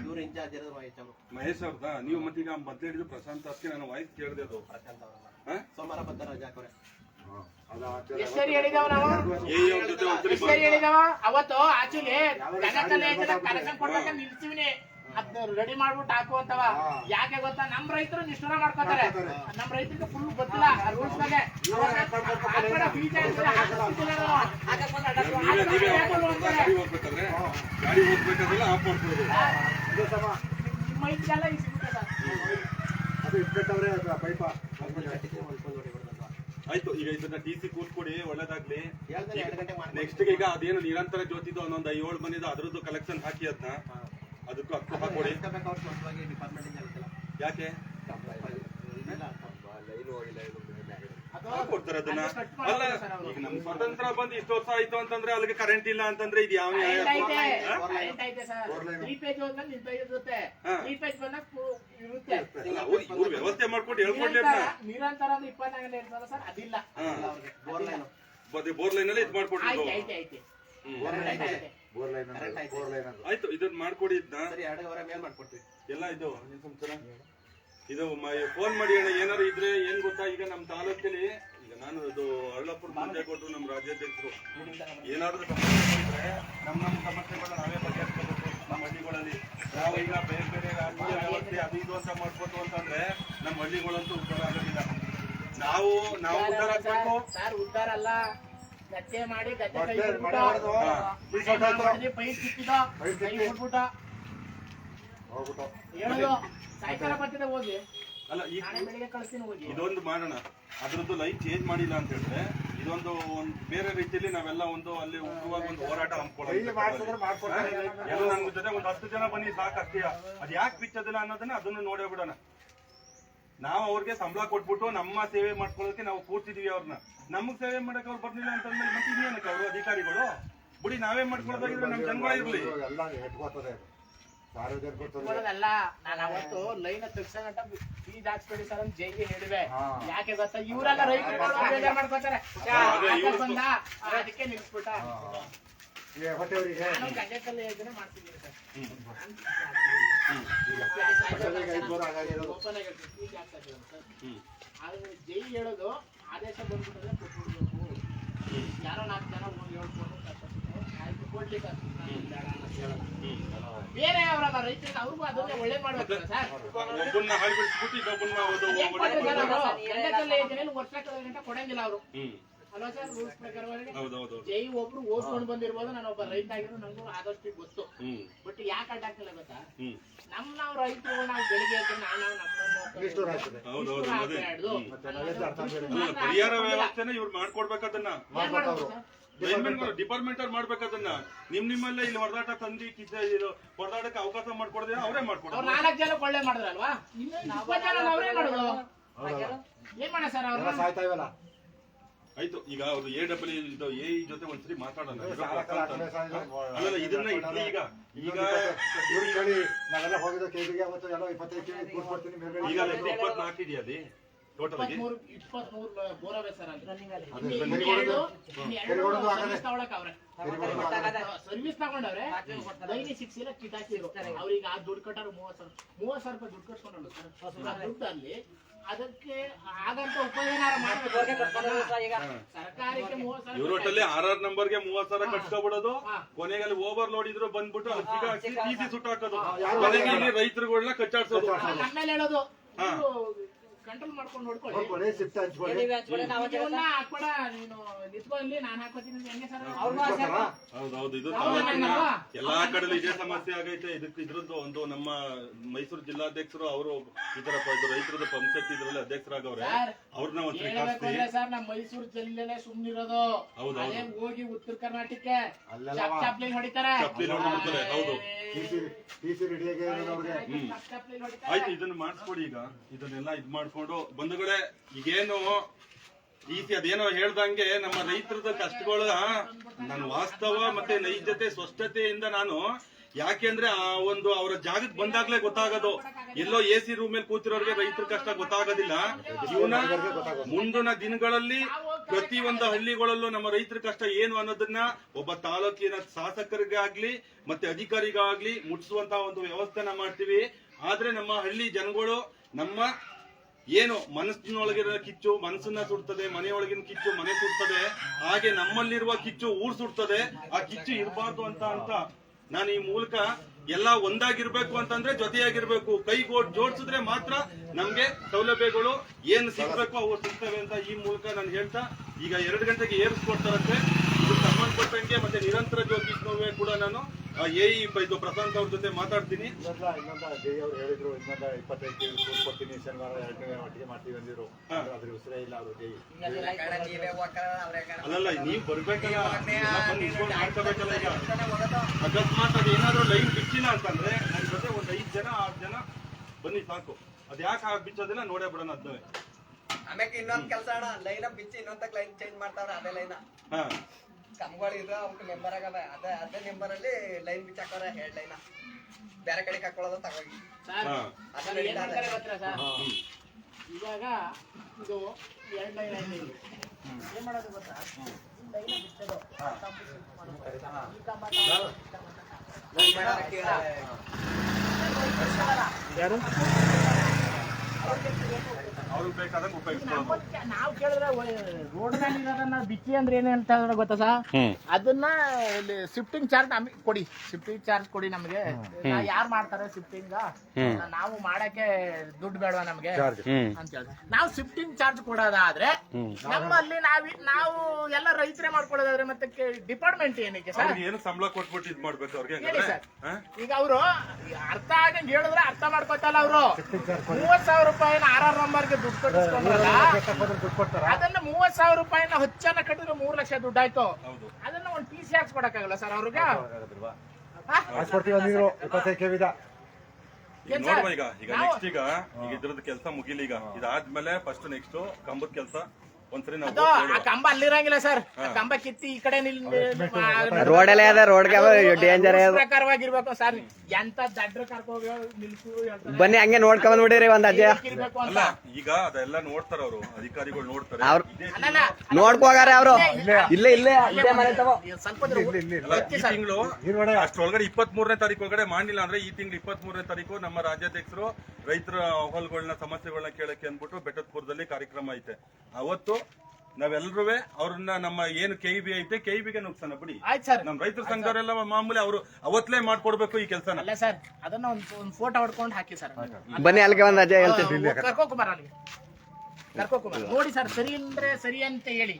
ಇವ್ರು ಇನ್ಚಾರ್ಜ್ ಇರೋದು ಮಹೇಶ್ ಅವರು. ಮಹೇಶ್ ಅವ್ರದ? ನೀವು ಮತ್ತೀಗ ಮೊದ್ಲು ಹಿಡಿದು ಪ್ರಶಾಂತ್ ಅಷ್ಟೇ ನಾನು ವಾಯ್ಸ್ ಕೇಳಿದೆ ಅದು. ಪ್ರಶಾಂತ್ ಅವ್ರ? ಸೋಮವಾರ ಬರ್ತಾರೆ ರಜಾ ಹೇಳಿದಾವ ನಾವು? ಹೇಳಿದಾವ? ಅವತ್ತು ಆಕ್ಚುಲಿ ಜನಕಲ್ಲ ಕನೆಕ್ಷನ್ ಕೊಡ್ಬೇಕಂತ ನಿಲ್ಸಿವಿನಿ. ಅದ್ನ ರೆಡಿ ಮಾಡ್ಬಿಟ್ಟು ಹಾಕುವಂತವ ಯಾಕೆ ಗೊತ್ತಾ? ನಮ್ ರೈತರು ನಿಷ್ಠುರ ಮಾಡ್ಕೋತಾರೆ. ನಮ್ ರೈತರಿಗೆ ಫುಲ್ ಗೊತ್ತಿಲ್ಲ. ರೂಲ್ಸ್ ಬಗ್ಗೆ. ಬೀಜ ನಿಮ್ಮ ಇದ್ದೆಲ್ಲ ಇಸ್ಬಿಟ್ಟದ. ಅದು ಇಟ್ಬಿಟ್ಟವ್ರೆ ಅದು ಪೈಪ ಆಯ್ತು ಈಗ ಇದನ್ನ ಟಿ ಸಿ ಕೂತ್ಕೊಡಿ ಒಳ್ಳೇದಾಗ್ಲಿ. ನೆಕ್ಸ್ಟ್ ಈಗ ಅದೇನು ನಿರಂತರ ಜ್ಯೋತಿದು ಒಂದೊಂದು ಏಳು ಬಂದಿದ್ದು ಅದ್ರದ್ದು ಕಲೆಕ್ಷನ್ ಹಾಕಿ ಅದನ್ನ ಅದಕ್ಕೂ ಹತ್ತು ಹಾಕೊಡಿ. ಯಾಕೆ ಕೊಡ್ತಾರೆ ಅದನ್ನ? ಅಲ್ಲ. ಈಗ ನಮ್ ಸ್ವತಂತ್ರ ಬಂದು ಇಷ್ಟು ವರ್ಷ ಆಯ್ತು ಅಂತಂದ್ರೆ ಅಲ್ಲಿಗೆ ಕರೆಂಟ್ ಇಲ್ಲ ಅಂತಂದ್ರೆ ಇದು ಯಾವ ನ್ಯಾಯ? ಅಲ್ಲ, ಅವ್ರು ಇವ್ರು ವ್ಯವಸ್ಥೆ ಮಾಡ್ಕೊಂಡು ಹೇಳ್ಕೊಡ್ಲಿ ನಿರಂತರ ಅಂದ್ರೆ ಸರ್ ಅದಿಲ್ಲ. ಹಾ. Bore bore line. ಅಲ್ಲಿ ಇದು ಬೋರ್ ಲೈನ್ ಆಯ್ತು. ಬೋರ್ ಲೈನ್ ಅದು ಆಯ್ತು. ಇದನ್ನ ಮಾಡ್ಕೊಡಿ ಇದನ್ನ ಸರಿ ಎರಡೂವರೆ ಮೇಲ್ ಮಾಡ್ಕೊಡ್ತೀವಿ ಎಲ್ಲ ಇದು. ಏನ್ ಸಮಾಚಾರ? ಇದು ಫೋನ್ ಮಾಡಿ ಅಣ್ಣ ಏನಾರು ಇದ್ರೆ ಏನ್ ಗೊತ್ತಾ? ಈಗ ನಮ್ ತಾಲೂಕಲ್ಲಿ ಈಗ ನಾನು ಇದು ಅರಳಪ್ಪುರ ಮುಂದೆ ಕೊಟ್ಟರು ನಮ್ಮ ರಾಜ್ಯಾಧ್ಯಕ್ಷರು. ಏನಾದ್ರು ಸಮಸ್ಯೆ ಇದ್ರೆ ನಮ್ಮ ನಮ್ ಸಮಸ್ಯೆಗಳನ್ನ ನಾವೇ ನಮ್ಮ ಹಳ್ಳಿಗಳಲ್ಲಿ ನಾವು ಈಗ ಬೇರೆ ಬೇರೆ ರಾಜಕೀಯ ವ್ಯವಸ್ಥೆ ಅದು ಇದು ಅಂತ ಮಾಡ್ಬೋದು ಅಂತಂದ್ರೆ ನಮ್ಮ ಹಳ್ಳಿಗಳಂತೂ ಉದ್ಧಾರ ಆಗೋದಿಲ್ಲ. ನಾವು ನಾವು ಉದ್ಧಾರ ಆಗ್ಬೇಕು. ಸರ್. ಉದ್ದಾರ ಅಲ್ಲ. ಗದ್ದೆ ಮಾಡಿ ಗದ್ದೆ ಕೈ ಬಿಟ್ಬಿಟ್ಟು, ಪೈಪ್ ಸಿಕ್ಕಿದ. ಹೋಗ್ಬಿಟ್ಟು. ಹೇಳೋದು ಸಾಯಂಕಾಲ ಬರ್ತಿದೆ ಹೋಗಿ. ಅಲ್ಲ ಈಗ ಇದೊಂದು ಮಾಡೋಣ. ಅದ್ರದ್ದು ಲೈಫ್ ಚೇಂಜ್ ಮಾಡಿಲ್ಲ ಅಂತ ಹೇಳಿದ್ರೆ ಇದೊಂದು ಒಂದು ಬೇರೆ ರೀತಿಯಲ್ಲಿ ನಾವೆಲ್ಲ ಒಂದು ಅಲ್ಲಿ ಉಗ್ರವಾಗಿ ಒಂದು ಹೋರಾಟ ಮಾಡ್ಕೊಡ್ತಾರೆ ಎಲ್ಲ. ನನ್ನ ಜೊತೆ ಒಂದು ಹತ್ತು ಜನ ಬನ್ನಿ ಸಾಕಷ್ಟೇ. ಅದ್ ಯಾಕೆ ಬಿಚ್ಚದಿಲ್ಲ ಅನ್ನೋದನ್ನ ಅದನ್ನು ನೋಡೇ ಬಿಡೋಣ. ನಾವು ಅವ್ರಿಗೆ ಸಂಬಳ ಕೊಟ್ಬಿಟ್ಟು ನಮ್ಮ ಸೇವೆ ಮಾಡ್ಕೊಳ್ಳೋಕೆ ನಾವು ಕೂರ್ತಿದೀವಿ ಅವ್ರನ್ನ ನಮ್ಗ್ ಸೇವೆ ಮಾಡಕ್ ಅವ್ರು ಬರ್ಲಿಲ್ಲ ಅಂತಂದ್ರೆ ಮತ್ತೆ ಇನ್ನೇನಕ್ಕೆ ಅವರು ಅಧಿಕಾರಿಗಳು? ಬಿಡಿ ನಾವೇ ಮಾಡ್ಕೊಳ್ಳೋದಾಗಿದ್ರೆ ನಮ್ಮ ಜನಗಳ ಇರ್ಲಿ. ನಾನು ಅವತ್ತು ಲೈನ್ ತಕ್ಷಣ ಫೀಸ್ ಹಾಕ್ಸ್ಬೇಡಿ ಸರ್ ಅಂತ ಜೈಗೆ ಹೇಳಿದೆ. ಯಾಕೆ ಗೊತ್ತಾ? ಇವರೆಲ್ಲ ರೈತರು ಬೇಜಾರ್ ಮಾಡ್ಕೋತಾರೆ ಬಂದ? ಅದಕ್ಕೆ ನಿಲ್ಸ್ಬಿಟ್ಟ. ಮಾಡ್ತಿದ್ದೀನಿ ಸರ್. ಓಪನ್ ಆದ್ರೆ ಜೈ ಹೇಳೋದು ಆದೇಶ ಬಂದ್ಬಿಟ್ರೆ ಕೊಟ್ಬಿಡ್ಬೇಕು. ಯಾರೋ ನಾಲ್ಕು ಜನ ಹೋಗಿ ಹೇಳ್ಕೊಂಡು ಬೇರೆ ಅವರಲ್ಲ ರೈತರಿಗೆ ಅವ್ರಿಗೂ ಅದನ್ನೇ ಒಳ್ಳೆ ಮಾಡ್ಬೇಕು ಸರ್. ಒಬ್ಬನ್ನ? ಯೋಜನೆಯಲ್ಲಿ ವರ್ಷ ಕೊಡಂಗಿಲ್ಲ ಅವರು. ಅಲ್ವಾ ಸರ್ ರೂಲ್ಸ್ ಪ್ರಕಾರವಾಗಿ ಹೌದೌದು ಜೈ ಒಬ್ರು ಓದ್ಕೊಂಡು ಬಂದಿರ್ಬೋದು ನಾನು ಒಬ್ಬ ರೈತ ಆಗಿರೋ ನಂಗೂ ಆದಷ್ಟು ಗೊತ್ತು. ಹ್ಮ್. ಬಟ್ ಯಾಕೆ ಅಡ್ಡಾಗ್ತಿಲ್ಲ ಗೊತ್ತಾ? ಹ್ಮ್. ನಮ್ ನಾವು ರೈತರು ನಾವು ಬೆಳಿಗ್ಗೆ ಎದ್ದು ನಾವು ನಾವು ನಮ್ಮನ್ನ ಪರಿಹಾರ ವ್ಯವಸ್ಥೆನ ಇವ್ರು ಮಾಡ್ಕೊಡ್ಬೇಕದನ್ನ. ಡಿಪಾರ್ಟ್ಮೆಂಟ್ ಅವ್ರು ಮಾಡ್ಬೇಕದನ್ನ. ನಿಮ್ ನಿಮ್ಮಲ್ಲೇ ಇಲ್ಲಿ ಹೊಡೆದಾಟ ತಂದಿ ಕಿತ್ತ ಇದು ಹೊಡೆದಾಟಕ್ಕೆ ಅವಕಾಶ ಮಾಡ್ಕೊಡದೆ ಅವರೇ ಮಾಡ್ಕೊಡ್ತಾರೆ. ಮಾಡ್ಕೊಡೋದು ನಾಲ್ಕು ಜನ ಕೊಳ್ಳೆ ಮಾಡಿದ್ರಲ್ವಾ? ಅವ್ರೇ ಮಾಡೋದು ಏನ್ ಮಾಡ ಸರ್ ಅವ್ರ? ಅವ್ರು ಸಾಯ್ತಾ ಇವಲ್ಲ. ಆಯ್ತು ಈಗ ಅವ್ರು ಎ ಡಬ್ಲ್ಯೂ ಇದು ಎ ಜೊತೆ ಒಂದ್ಸರಿ ಮಾತಾಡೋಣ. ಅಲ್ಲಲ್ಲ ಇದನ್ನ ಇಡ್ಲಿ ಈಗ. ಈಗ ಇವ್ರು ಕೇಳಿ ನಾವೆಲ್ಲ ಹೋಗಿದ್ದು ಕೇಳಿಗೆ ಅವತ್ತು ಎಲ್ಲ ಇಪ್ಪತ್ತೈದು ಕೊಡ್ತೀನಿ ಮೇಲ್ಗಡೆ ಈಗ ಇಪ್ಪತ್ನಾಲ್ಕು ಇದೆಯಾ ಅಲ್ಲಿ ಟೋಟಲ್ ಆಗಿ. ಇಪ್ಪತ್ಮೂರು ಬೋರ್ ಬೋರವೆ ಸರ್ ಅಲ್ಲಿ. ಸರ್ವಿಸ್ ತಗೊಂಡವ್ರೆ ಲೈನಿ ಸಿಕ್ಸ್ ಇಲ್ಲ ಕಿಟ್ ಹಾಕಿದ್ರು. ಅವ್ರಿಗೆ ಆ ದುಡ್ಡು ಕಟ್ಟಾರು ಮೂವತ್ ಸಾವಿರ. ಮೂವತ್ ಸಾವಿರ ರೂಪಾಯಿ ದುಡ್ಡು ಕಟ್ಕೊಂಡಲ್ಲ ಸರ್. ಆ ದುಡ್ಡಲ್ಲಿ ಅದಕ್ಕೆ ಆಗಂತ ಉಪಯೋಗ ಮಾಡ್ಬೇಕು. ಸರ್ಕಾರಕ್ಕೆ ಮೂವತ್ ಸಾವಿರ ಇವ್ರ ಒಟ್ಟಲ್ಲಿ ಆರ್ ಆರ್ ನಂಬರ್ಗೆ ಮೂವತ್ ಸಾವಿರ ಕಟ್ಕೊಬಿಡೋದು ಹಾ. ಕೊನೆಗೆ ಅಲ್ಲಿ ಓವರ್ ಲೋಡ್ ಇದ್ರು ಬಂದ್ಬಿಟ್ಟು ಸುಟ್ಟಾಕೋದು. ಟಿಸಿ ಕೊನೆಗೆ ರೈತರುಗಳನ್ನ ಕಚ್ಚಾಡ್ಸೋದು. ಹೇಳೋದು. ಕಂಟ್ರೋಲ್ ಮಾಡ್ಕೊಂಡು ನೋಡ್ಕೊಳ್ಳಿ. ನೋಡ್ಕೊಳ್ಳಿ ಶಿಫ್ಟ್ ಹಂಚ್ಕೊಳ್ಳಿ. ಇವನ್ನ ಹಾಕ್ಬೇಡ ನೀನು ನಿಂತ್ಕೊ ನಾನು ಹಾಕೋತೀನಿ ಅಂತ ಹೆಂಗೆ ಸರ್? ಕೊಡ್ತಾರಾ? ಹೌದೌದು ಇದು ಹೌದು, ಎಲ್ಲಾ ಕಡೆ ಇದೇ ಸಮಸ್ಯೆ ಆಗೈತೆ. ಇದಕ್ಕೆ ಇದ್ರದ್ದು ಒಂದು ನಮ್ಮ ಮೈಸೂರು ಜಿಲ್ಲಾಧ್ಯಕ್ಷರು ಅವರು ಈ ರೈತರ ಪ- ಇದು ರೈತರದ್ದು ಪಂಚಾಯತ್ ಇದ್ರಲ್ಲಿ ಅಧ್ಯಕ್ಷರಾಗವ್ರೆ. ಸರ್, ಅವ್ರನ್ನ ಒಂದು ಸರ್ ನಮ್ಮ ಮೈಸೂರು ಜಿಲ್ಲೆನೇ ಸುಮ್ನಿರೋದು. ಹೌದು, ಅದೇ ಹೋಗಿ ಉತ್ತರ ಕರ್ನಾಟಕಕ್ಕೆ ಅಲ್ಲೆಲ್ಲ ಚಾಪ್ ಚಾಪ್ಲಿಂಗ್ ಹೊಡಿತಾರೆ. ಚಪ್ಲಿ ಹೊಡಿತಾರೆ, ಹೌದು. ಟಿಸಿ ಟಿಸಿ ರೆಡಿಯಾಗಿ ಅವ್ರಿಗೆ. ಚಾಪ್ ಚಾಪ್ಲಿಂಗ್ ಹೊಡಿತಾರೆ. ಆಯ್ತು ಇದನ್ನ ಮಾಡಿಸ್ಕೊಡಿ ಈಗ. ಇದನ್ನೆಲ್ಲ ಇದ್ ಮಾಡ್ಕೊಂಡು, ಬಂಧುಗಳೇ, ಈಗೇನು ರೀತಿ ಅದೇನೋ ಹೇಳ್ದಂಗೆ ನಮ್ಮ ರೈತರದ ಕಷ್ಟಗಳ, ನನ್ನ ವಾಸ್ತವ ಮತ್ತೆ ನೈಜತೆ ಸ್ವಷ್ಟತೆಯಿಂದ ನಾನು ಯಾಕೆಂದ್ರೆ ಆ ಒಂದು ಅವರ ಜಾಗಕ್ಕೆ ಬಂದಾಗ್ಲೇ ಗೊತ್ತಾಗೋದು. ಎಲ್ಲೋ ಎ ಸಿ ರೂಮ್ ಮೇಲೆ ಕೂತಿರೋರಿಗೆ ರೈತರ ಕಷ್ಟ ಗೊತ್ತಾಗೋದಿಲ್ಲ. ಜೀವನ ಮುಂದಿನ ದಿನಗಳಲ್ಲಿ ಪ್ರತಿ ಒಂದು ಹಳ್ಳಿಗಳಲ್ಲೂ ನಮ್ಮ ರೈತರ ಕಷ್ಟ ಏನು ಅನ್ನೋದನ್ನ ಒಬ್ಬ ತಾಲೂಕಿನ ಶಾಸಕರಿಗಾಗ್ಲಿ ಮತ್ತೆ ಅಧಿಕಾರಿಗಾಗ್ಲಿ ಮುಟ್ಟಿಸುವಂತಹ ಒಂದು ವ್ಯವಸ್ಥೆನ ಮಾಡ್ತೀವಿ. ಆದ್ರೆ ನಮ್ಮ ಹಳ್ಳಿ ಜನಗಳು ನಮ್ಮ ಏನು ಮನಸ್ಸಿನೊಳಗಿರೋ ಕಿಚ್ಚು ಮನಸ್ಸನ್ನ ಸುಡ್ತದೆ, ಮನೆಯೊಳಗಿನ ಕಿಚ್ಚು ಮನೆ ಸುಡ್ತದೆ, ಹಾಗೆ ನಮ್ಮಲ್ಲಿರುವ ಕಿಚ್ಚು ಊರ್ ಸುಡ್ತದೆ, ಆ ಕಿಚ್ಚು ಇರಬಾರ್ದು ಅಂತ ಅಂತ ನಾನು ಈ ಮೂಲಕ ಎಲ್ಲ ಒಂದಾಗಿರ್ಬೇಕು ಅಂತಂದ್ರೆ ಜೊತೆಯಾಗಿರ್ಬೇಕು. ಕೈ ಜೋಡಿಸಿದ್ರೆ ಮಾತ್ರ ನಮ್ಗೆ ಸೌಲಭ್ಯಗಳು ಏನು ಸಿಗ್ಬೇಕು ಅವು ಸಿಗ್ತವೆ ಅಂತ ಈ ಮೂಲಕ ನಾನು ಹೇಳ್ತಾ ಈಗ ಎರಡು ಗಂಟೆಗೆ ಏರಿಸ್ಕೊಡ್ತಾರಂತೆ. ಸಂಬಂಧಪಟ್ಟಂಗೆ ಮತ್ತೆ ನಿರಂತರ ಜ್ಯೋತಿಷ್ಣವೇ ಕೂಡ ನಾನು ಎ ಇದು ಪ್ರಶಾಂತ್ ಅವ್ರ ಜೊತೆ ಮಾತಾಡ್ತೀನಿ. ಇನ್ನೊಂದ ಇನ್ನೊಂದ ಜೈ ಅವ್ರು ಹೇಳಿದ್ರು ಇನ್ನೊಂದ ಇಪ್ಪತ್ತೈದು ಕೆಜಿ ಕೊಡ್ತೀನಿ ಶನಿವಾರ ಎರಡನೇ ಒಟ್ಟಿಗೆ ಮಾಡ್ತೀವಿ ಅಂದಿರು ಅದ್ರ ಉಸಿರೇ ಇಲ್ಲ ಅವರು ಜೈ ಅಲ್ಲಲ್ಲ ನೀವು ಬರ್ಬೇಕಲ್ಲ. ಮಾಡ್ಕೋಬೇಕಲ್ಲ ಈಗ. ಅಕಸ್ಮಾತ್ ಅದು ಏನಾದ್ರೂ ಲೈನ್ ಬಿಚ್ಚಿಲ್ಲ ಅಂತಂದ್ರೆ ನನ್ನ ಜೊತೆ ಒಂದ್ ಐದ್ ಜನ ಆರ್ ಜನ ಬನ್ನಿ ಸಾಕು. ಅದ್ ಯಾಕೆ ಬಿಚ್ಚೋದಿಲ್ಲ ನೋಡೇ ಬಿಡೋಣ ಅದನ್ನೇ ಆಮೇಲೆ ಇನ್ನೊಂದ್ ಕೆಲಸ ಅಣ್ಣ ಲೈನ್ ಬಿಚ್ಚಿ ಇನ್ನೊಂದ್ ಲೈನ್ ಚೇಂಜ್ ಮಾಡ್ತಾವ್ರ ಅದೇ ಲೈನ್ ಕಂಬಗಳು ಇದ್ರ ಅವಕ್ಕೆ ನೆಂಬರ್ ಅದ ಅದೇ ಅದೇ ನೆಂಬರ್ ಅಲ್ಲಿ ಲೈನ್ ಬಿಚ್ ಹಾಕೋರ ಹೆಡ್ ಲೈನ್ ಬೇರೆ ಕಡೆ ಹಾಕೊಳ್ಳೋದು ತಗೋಗಿ? ಇವಾಗ ಇದು ಎರಡು ಲೈನ್ ಐತೆ ಏನ್ ಮಾಡೋದು ಗೊತ್ತಾ? ಈ ಲೈನ್ ಬಿಚ್ಚೋದು. ಈ ಕಂಬ ಈ ಕಂಬ ಅವ್ರಿಗೆ ಬೇಕಾದಂಗೆ ಉಪಯೋಗಿಸ್ಕೊಳ್ಳೋದು ನಾವು ಕೇಳಿದ್ರೆ ರೋಡ್ನಲ್ಲಿ ಇರೋದನ್ನ ಬಿಚ್ಚಿ ಅಂದ್ರೆ ಏನ್ ಅಂತ ಗೊತ್ತಾ ಸರ್? ಅದನ್ನ ಶಿಫ್ಟಿಂಗ್ ಚಾರ್ಜ್ ನಮಗೆ ಕೊಡಿ. ಶಿಫ್ಟಿಂಗ್ ಚಾರ್ಜ್ ಕೊಡಿ ನಮಗೆ. ಯಾರು ಮಾಡ್ತಾರೆ ಶಿಫ್ಟಿಂಗ್ ನಾವು ಮಾಡಕ್ಕೆ ದುಡ್ಡು ಬೇಡವಾ ನಮಗೆ? ಅಂತ ಹೇಳಿದ್ರೆ ನಾವು ಶಿಫ್ಟಿಂಗ್ ಚಾರ್ಜ್ ಕೊಡೋದಾದ್ರೆ ನಮ್ಮಲ್ಲಿ ನಾವ್ ನಾವು ಎಲ್ಲ ರೈತರೇ ಮಾಡ್ಕೊಳ್ಳೋದಾದ್ರೆ ಮತ್ತೆ ಡಿಪಾರ್ಟ್ಮೆಂಟ್ ಏನಕ್ಕೆ ಸರ್? ಏನು ಸಂಬಳ ಕೊಟ್ಬಿಟ್ಟು ಇದ್ ಮಾಡ್ಬೇಕು ಅವ್ರಿಗೆ ಹೇಳಿ ಸರ್. ಈಗ ಅವರು ಅರ್ಥ ಆಗಂಗ್ ಹೇಳಿದ್ರೆ ಅರ್ಥ ಮಾಡ್ಕೊತಲ್ಲ ಅವರು. ಮೂವತ್ ಸಾವಿರ ರೂಪಾಯಿನ ಆರ್ ಆರ್ ನಂಬರ್ಗೆ ದುಡ್ಡು ಕಟ್ಟಿಸ್ಕೊಂಡ್ರಲ್ಲ? ಅದನ್ನ ಮೂವತ್ ಸಾವಿರ ರೂಪಾಯಿನ ಹಚ್ಚನ್ನ ಕಟ್ಟಿದ್ರೆ ಮೂರ್ ಲಕ್ಷ ದುಡ್ಡು ಆಯ್ತು? ಹೌದು. ಅದನ್ನ ಒಂದ್ ಟಿ ಸಿ ಹಾಕ್ಸ್ಕೊಡಕ್ಕಾಗಲ್ಲ ಸರ್ ಅವ್ರಿಗೆ? ಹಾ? ಹಾಕ್ಸ್ಕೊಡ್ತೀವಿ ಅಂದಿದ್ರು ಇಪ್ಪತ್ತೈದು ಕೆವಿದ. ಈಗ ನೋಡುವ ಈಗ. ಈಗ ನೆಕ್ಸ್ಟ್ ಈಗ ಈಗ ಇದ್ರದ್ದು ಕೆಲಸ ಮುಗಿಲಿ ಈಗ. ಇದಾದ್ಮೇಲೆ ಫಸ್ಟ್ ನೆಕ್ಸ್ಟ್ ಕಂಬದ ಕೆಲಸ. ಒಂದ್ಸರಿ ನಾವು ಅದು ಆ ಕಂಬ ಅಲ್ಲಿರಂಗಿಲ್ಲ ಸರ್. ಆ ಕಂಬ ಕಿತ್ತಿ ಈ ಕಡೆ ನಿಲ್ ರೋಡ್ ಎಲ್ಲ ಅದ ರೋಡ್ಗೆ ಡೇಂಜರ್ ಪ್ರಕಾರವಾಗಿರ್ಬೇಕು ಸರ್. ಎಂತ ದಡ್ರ ಕರ್ಕೋಗ ನಿಲ್ಸು ಹೇಳ್ತಾರೆ. ಬನ್ನಿ ಹಂಗೆ ನೋಡ್ಕೊಂಡ್ ನೋಡಿರಿ ಒಂದ್ ಅಜ್ಜ. ಇರ್ಬೇಕು ಅಂತ? ಅಲ್ಲ ಈಗ ಅದೆಲ್ಲ ನೋಡ್ತಾರ ಅವರು ಅಧಿಕಾರಿಗಳು ನೋಡ್ತಾರೆ. ಅವ್ರು- ಇದೇ ನೋಡ್ಕೋಗಾರ ಅವ್ರು. ಇಲ್ಲೇ ಇಲ್ಲೇ ಇಲ್ಲೇ ಮನೆ ತಗೋ. ಸ್ವಲ್ಪ ಹೊತ್ತು ಅಲ್ಲ, ಈ ತಿಂಗಳು ಅಷ್ಟ್ ಅಷ್ಟ್ರೊಳಗಡೆ ಇಪ್ಪತ್ತ್ ಮೂರನೇ ತಾರೀಕು ಒಳಗಡೆ ಮಾಡಿಲ್ಲ ಅಂದ್ರೆ ಈ ತಿಂಗಳು ಇಪ್ಪತ್ತ್ ಮೂರನೇ ತಾರೀಕು ನಮ್ಮ ರಾಜ್ಯಾಧ್ಯಕ್ಷರು ರೈತರ ಅಹವಾಲುಗಳನ್ನ ಸಮಸ್ಯೆಗಳನ್ನ ಕೇಳಕ್ಕೆ ಅಂದ್ಬಿಟ್ಟು ಬೆಟ್ಟದಪುರದಲ್ಲಿ ಕಾರ್ಯಕ್ರಮ ಐತೆ. ಅವತ್ತು ನಾವೆಲ್ಲರೂ ಅವ್ರನ್ನ ನಮ್ಮ ಏನು ಕೆ ಬಿ ಐತೆ ಕೆ ಬಿಗೆ ನುಗ್ಸನ ಬಿಡಿ. ಆಯ್ತು ಸರ್. ನಮ್ಮ ರೈತರ ಸಂಘದವರೆಲ್ಲ ಮಾಮೂಲಿ ಅವರು ಅವತ್ತಲೇ ಮಾಡ್ಕೊಡ್ಬೇಕು ಈ ಕೆಲಸನ. ಅಲ್ಲ ಸರ್ ಅದನ್ನ ಒಂದು ಒಂದ್ ಫೋಟೋ ಹೊಡ್ಕೊಂಡು ಹಾಕಿ ಸರ್. ಬನ್ನಿ ಅಲ್ಲಿಗೆ ಒಂದು ಅಜಯ್ ಹೇಳ್ತೀನಿ. ಕರ್ಕೋಕುಮಾರ್ ಅಲ್ಲಿಗೆ. ಕರ್ಕೋಕುಮಾರ್. ನೋಡಿ ಸರ್ ಸರಿ ಅಂದ್ರೆ ಸರಿ ಅಂತ ಹೇಳಿ.